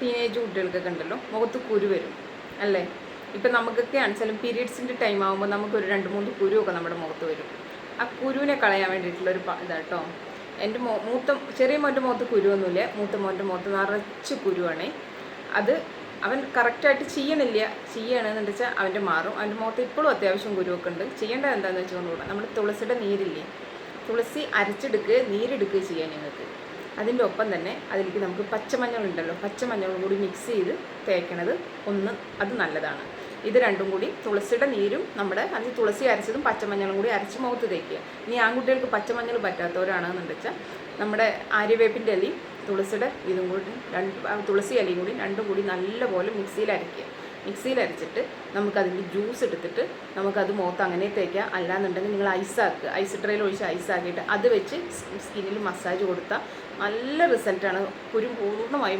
Teenage കുട്ടികൾക്കൊക്കെ ഉണ്ടല്ലോ മുഖത്ത് കുരു വരും അല്ലേ? ഇപ്പം നമുക്കൊക്കെ ആണെച്ചാലും പീരീഡ്സിന്റെ ടൈം ആകുമ്പോൾ നമുക്കൊരു രണ്ട് മൂന്ന് കുരുവൊക്കെ നമ്മുടെ മുഖത്ത് വരും. ആ കുരുവിനെ കളയാൻ വേണ്ടിയിട്ടുള്ളൊരു ഇതാ ഇതാട്ടോ എന്റെ മോ മൂത്ത ചെറിയ മോന്റെ മുഖത്ത് കുരുവൊന്നുമില്ല. മൂത്ത മോന്റെ മുഖത്ത് നിറച്ച് കുരുവാണേ. അത് അവൻ കറക്റ്റായിട്ട് ചെയ്യണില്ല. ചെയ്യണമെന്ന് വെച്ചാൽ അവന്റെ മാറും. അവന്റെ മുഖത്ത് ഇപ്പോഴും അത്യാവശ്യം കുരുവൊക്കെ ഉണ്ട്. ചെയ്യേണ്ടത് എന്താണെന്ന് വെച്ചുകൊണ്ടുകൂടാ നമ്മൾ തുളസിയുടെ നീരില്ലേ? തുളസി അരച്ചെടുക്കുക നീരെടുക്കുക ചെയ്യാൻ ഞങ്ങൾക്ക്. അതിന്റെ ഒപ്പം തന്നെ അതിലേക്ക് നമുക്ക് പച്ചമഞ്ഞൾ ഉണ്ടല്ലോ പച്ചമഞ്ഞളും കൂടി മിക്സ് ചെയ്ത് തേക്കണത് ഒന്ന് അത് നല്ലതാണ്. ഇത് രണ്ടും കൂടി തുളസിയുടെ നീരും നമ്മുടെ അതിൽ തുളസി അരച്ചതും പച്ചമഞ്ഞളും കൂടി അരച്ച് മുഖത്ത് തേക്കുക. ഇനി ആൺകുട്ടികൾക്ക് പച്ചമഞ്ഞൾ പറ്റാത്തവരാണെന്ന് വെച്ചാൽ നമ്മുടെ ആര്യവേപ്പിന്റെ ഇലയും തുളസിയുടെ ഇതും കൂടി രണ്ട് തുളസി ഇലയും കൂടി രണ്ടും കൂടി നല്ലപോലെ മിക്സിയിൽ അരയ്ക്കുക. മിക്സിയിൽ അരച്ചിട്ട് നമുക്കതിന്റെ ജ്യൂസ് എടുത്തിട്ട് നമുക്കത് മുഖത്ത് അങ്ങനെ തേക്കാം. അല്ലാന്നുണ്ടെങ്കിൽ നിങ്ങൾ ഐസാക്കുക ഐസ് ട്രേയിൽ ഒഴിച്ച് ഐസാക്കിയിട്ട് അത് വെച്ച് സ്കിന്നിൽ മസാജ് കൊടുത്താൽ നല്ല റിസൾട്ടാണ്. കുരു പൂർണമായും